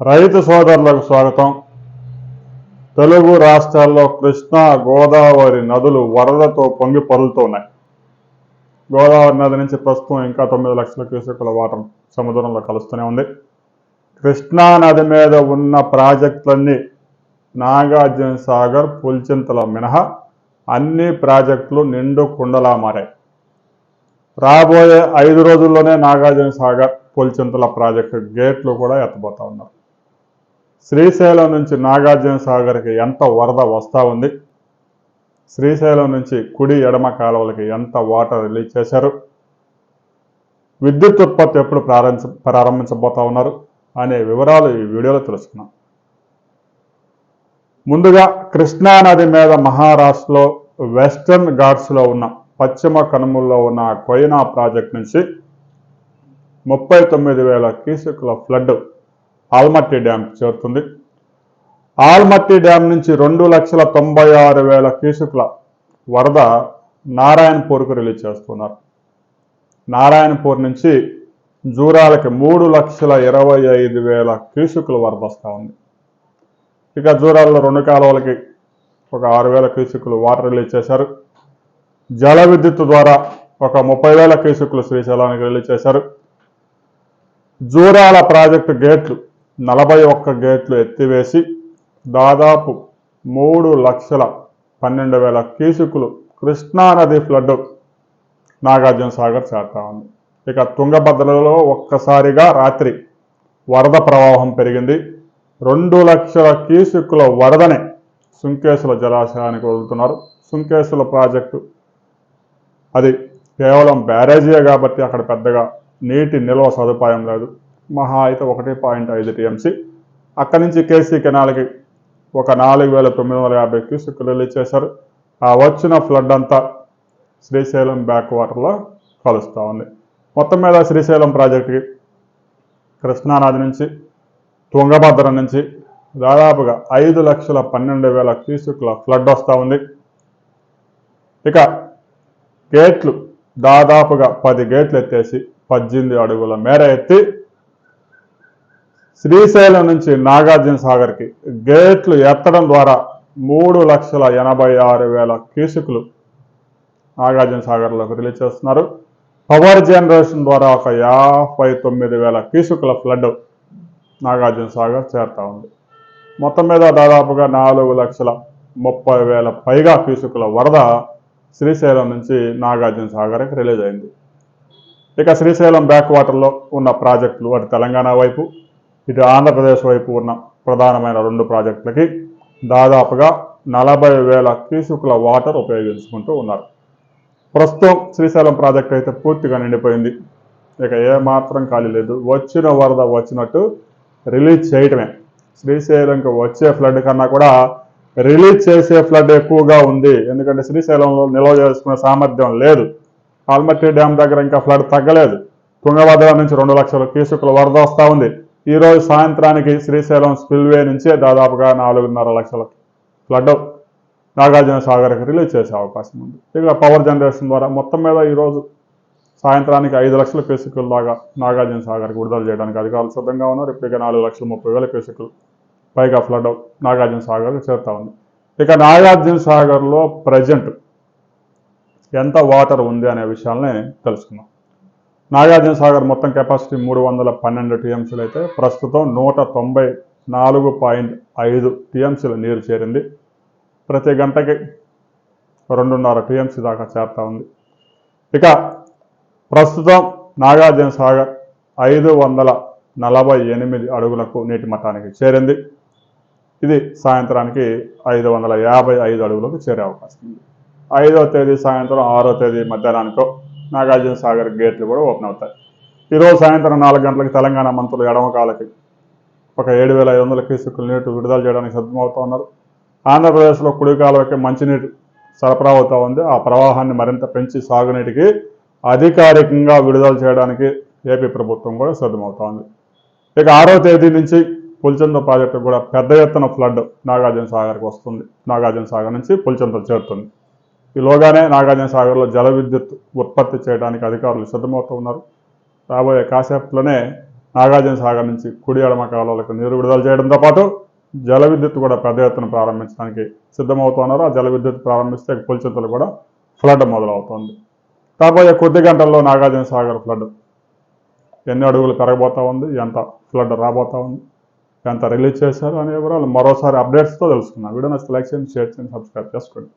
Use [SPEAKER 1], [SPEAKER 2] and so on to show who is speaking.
[SPEAKER 1] రైతు సోదరులకు స్వాగతం. తెలుగు రాష్ట్రాల్లో కృష్ణా గోదావరి నదులు వరదతో పొంగి పొరులుతున్నాయి. గోదావరి నది నుంచి ప్రస్తుతం ఇంకా తొమ్మిది లక్షల క్యూసెక్కుల వాటర్ సముద్రంలో కలుస్తూనే ఉంది. కృష్ణా నది మీద ఉన్న ప్రాజెక్టులన్నీ నాగార్జున సాగర్ పుల్చింతల మినహా అన్ని ప్రాజెక్టులు నిండు కుండలా మారాయి. రాబోయే ఐదు రోజుల్లోనే నాగార్జున సాగర్ పుల్చింతల ప్రాజెక్టు గేట్లు కూడా ఎత్తబోతా ఉన్నారు. శ్రీశైలం నుంచి నాగార్జున సాగర్కి ఎంత వరద వస్తూ ఉంది? శ్రీశైలం నుంచి కుడి ఎడమ కాలువలకి ఎంత వాటర్ రిలీజ్ చేశారు? విద్యుత్ ఉత్పత్తి ఎప్పుడు ప్రారంభ ప్రారంభించబోతా ఉన్నారు? అనే వివరాలు ఈ వీడియోలో తెలుసుకున్నాం ముందుగా కృష్ణా నది మీద మహారాష్ట్రలో వెస్టర్న్ ఘాట్స్లో ఉన్న పశ్చిమ కనుమల్లో ఉన్న కొయినా ప్రాజెక్ట్ నుంచి ముప్పై తొమ్మిది వేల క్యూసెక్ల ఫ్లడ్ ఆల్మట్టి డ్యామ్ చేరుతుంది. ఆల్మట్టి డ్యామ్ నుంచి రెండు లక్షల తొంభై ఆరు వేల క్యూసెక్ల వరద నారాయణపూర్కు రిలీజ్ చేస్తున్నారు. నారాయణపూర్ నుంచి జూరాలకి మూడు లక్షల ఇరవై ఐదు వేల క్యూసెక్ల వరద వస్తూ ఉంది. ఇక జూరాల్లో రెండు కాలువలకి ఒక ఆరు వేల క్యూసెక్లు వాటర్ రిలీజ్ చేశారు. జల విద్యుత్ ద్వారా ఒక ముప్పై వేల క్యూసెక్లు శ్రీశైలానికి రిలీజ్ చేశారు. జూరాల ప్రాజెక్టు గేట్లు నలభై ఒక్క గేట్లు ఎత్తివేసి దాదాపు మూడు లక్షల పన్నెండు వేల క్యూసెక్కులు కృష్ణానది ఫ్లడ్ నాగార్జున సాగర్ చేరుతా ఉంది. ఇక తుంగభద్రలో ఒక్కసారిగా రాత్రి వరద ప్రవాహం పెరిగింది. రెండు లక్షల క్యూసెక్కుల వరదని సుంకేసుల జలాశయానికి వదులుతున్నారు. సుంకేసుల ప్రాజెక్టు అది కేవలం బ్యారేజీయే కాబట్టి అక్కడ పెద్దగా నీటి నిల్వ సదుపాయం లేదు. మహా అయితే ఒకటి పాయింట్ ఐదు టీఎంసీ. అక్కడి నుంచి కేసీ కెనాల్కి ఒక నాలుగు వేల తొమ్మిది వందల యాభై క్యూసెక్లు రిలీజ్ చేశారు. ఆ వచ్చిన ఫ్లడ్ అంతా శ్రీశైలం బ్యాక్ వాటర్లో కలుస్తూ ఉంది. మొత్తం మీద శ్రీశైలం ప్రాజెక్టుకి కృష్ణానది నుంచి తుంగభద్ర నుంచి దాదాపుగా ఐదు లక్షల పన్నెండు వేల క్యూసెక్ల ఫ్లడ్ వస్తూ ఉంది. ఇక గేట్లు దాదాపుగా పది గేట్లు ఎత్తేసి పద్దెనిమిది అడుగుల మేర ఎత్తి శ్రీశైలం నుంచి నాగార్జున సాగర్కి గేట్లు ఎత్తడం ద్వారా మూడు లక్షల ఎనభై ఆరు వేల క్యూసెక్లు నాగార్జున సాగర్లోకి రిలీజ్ చేస్తున్నారు. పవర్ జనరేషన్ ద్వారా ఒక యాభై తొమ్మిది వేల క్యూసెక్ల ఫ్లడ్ నాగార్జున సాగర్ చేరుతా ఉంది. మొత్తం మీద దాదాపుగా నాలుగు లక్షల ముప్పై వేల పైగా క్యూసెక్ల వరద శ్రీశైలం నుంచి నాగార్జున సాగర్కి రిలీజ్ అయింది. ఇక శ్రీశైలం బ్యాక్ వాటర్లో ఉన్న ప్రాజెక్టులు అటు తెలంగాణ వైపు ఇటు ఆంధ్రప్రదేశ్ వైపు ఉన్న ప్రధానమైన రెండు ప్రాజెక్టులకి దాదాపుగా నలభై వేల క్యూసుకుల వాటర్ ఉపయోగించుకుంటూ ఉన్నారు. ప్రస్తుతం శ్రీశైలం ప్రాజెక్ట్ అయితే పూర్తిగా నిండిపోయింది. ఇక ఏమాత్రం ఖాళీ లేదు. వచ్చిన వరద వచ్చినట్టు రిలీజ్ చేయటమే. శ్రీశైలంకి వచ్చే ఫ్లడ్ కన్నా కూడా రిలీజ్ చేసే ఫ్లడ్ ఎక్కువగా ఉంది. ఎందుకంటే శ్రీశైలంలో నిల్వ చేసుకునే సామర్థ్యం లేదు. ఆల్మట్టి డ్యామ్ దగ్గర ఇంకా ఫ్లడ్ తగ్గలేదు. తుంగభద్ర నుంచి రెండు లక్షల క్యూసెక్ల వరద వస్తూ ఉంది. ఈరోజు సాయంత్రానికి శ్రీశైలం స్పిల్వే నుంచే దాదాపుగా నాలుగున్నర లక్షల ఫ్లడ్ నాగార్జున సాగర్కి రిలీజ్ చేసే అవకాశం ఉంది. ఇక పవర్ జనరేషన్ ద్వారా మొత్తం మీద ఈరోజు సాయంత్రానికి ఐదు లక్షల క్యూసెక్కుల దాకా నాగార్జున సాగర్కి విడుదల చేయడానికి అధికారులు సిద్ధంగా ఉన్నారు. ఇప్పటికే నాలుగు లక్షల ముప్పై వేల క్యూసెక్కులు పైగా ఫ్లడ్ నాగార్జున సాగర్కి చేరుతా ఉంది. ఇక నాగార్జున సాగర్లో ప్రజెంట్ ఎంత వాటర్ ఉంది అనే విషయాల్ని తెలుసుకున్నాం నాగార్జున సాగర్ మొత్తం కెపాసిటీ మూడు వందల పన్నెండు టీఎంసీలు అయితే ప్రస్తుతం నూట తొంభై నాలుగు పాయింట్ ఐదు టీఎంసీల నీరు చేరింది. ప్రతి గంటకి రెండున్నర టీఎంసీ దాకా చేరుతా ఉంది. ఇక ప్రస్తుతం నాగార్జున సాగర్ ఐదు వందల నలభై ఎనిమిది అడుగులకు నీటి మట్టానికి చేరింది. ఇది సాయంత్రానికి ఐదు వందల యాభై ఐదు అడుగులకు చేరే అవకాశం ఉంది. ఐదో తేదీ సాయంత్రం ఆరో తేదీ మధ్యాహ్నానికో నాగార్జున సాగర్ గేట్లు కూడా ఓపెన్ అవుతాయి. ఈరోజు సాయంత్రం నాలుగు గంటలకు తెలంగాణ మంత్రులు ఎడమకాలకి ఒక ఏడు వేల ఐదు వందల క్యూసెక్కులు నీటి విడుదల చేయడానికి సిద్ధమవుతా ఉన్నారు. ఆంధ్రప్రదేశ్లో కుడికాలకి మంచినీటి సరఫరా అవుతూ ఉంది. ఆ ప్రవాహాన్ని మరింత పెంచి సాగునీటికి అధికారికంగా విడుదల చేయడానికి ఏపీ ప్రభుత్వం కూడా సిద్ధమవుతా ఉంది. ఇక ఆరో తేదీ నుంచి పులిచంద ప్రాజెక్టు కూడా పెద్ద ఎత్తున ఫ్లడ్ నాగార్జున సాగర్కి వస్తుంది. నాగార్జున సాగర్ నుంచి పులిచంద చేరుతుంది. ఈలోగానే నాగార్జున సాగర్లో జల విద్యుత్ ఉత్పత్తి చేయడానికి అధికారులు సిద్ధమవుతూ ఉన్నారు. రాబోయే కాసేపులోనే నాగార్జున సాగర్ నుంచి కుడి ఎడమ కాలువలకు నీరు విడుదల చేయడంతో పాటు జల విద్యుత్ కూడా పెద్ద ఎత్తున ప్రారంభించడానికి సిద్ధమవుతున్నారు ఆ జల విద్యుత్ ప్రారంభిస్తే పులిచింతలు కూడా ఫ్లడ్ మొదలవుతుంది. రాబోయే కొద్ది గంటల్లో నాగార్జున సాగర్ ఫ్లడ్ ఎన్ని అడుగులు పెరగబోతా ఉంది? ఎంత ఫ్లడ్ రాబోతా ఉంది? ఎంత రిలీజ్ చేశారు అనే వివరాలు మరోసారి అప్డేట్స్తో తెలుసుకున్నాం వీడియో నచ్చితే లైక్ చేయండి షేర్ చేయండి సబ్స్క్రైబ్ చేసుకోండి.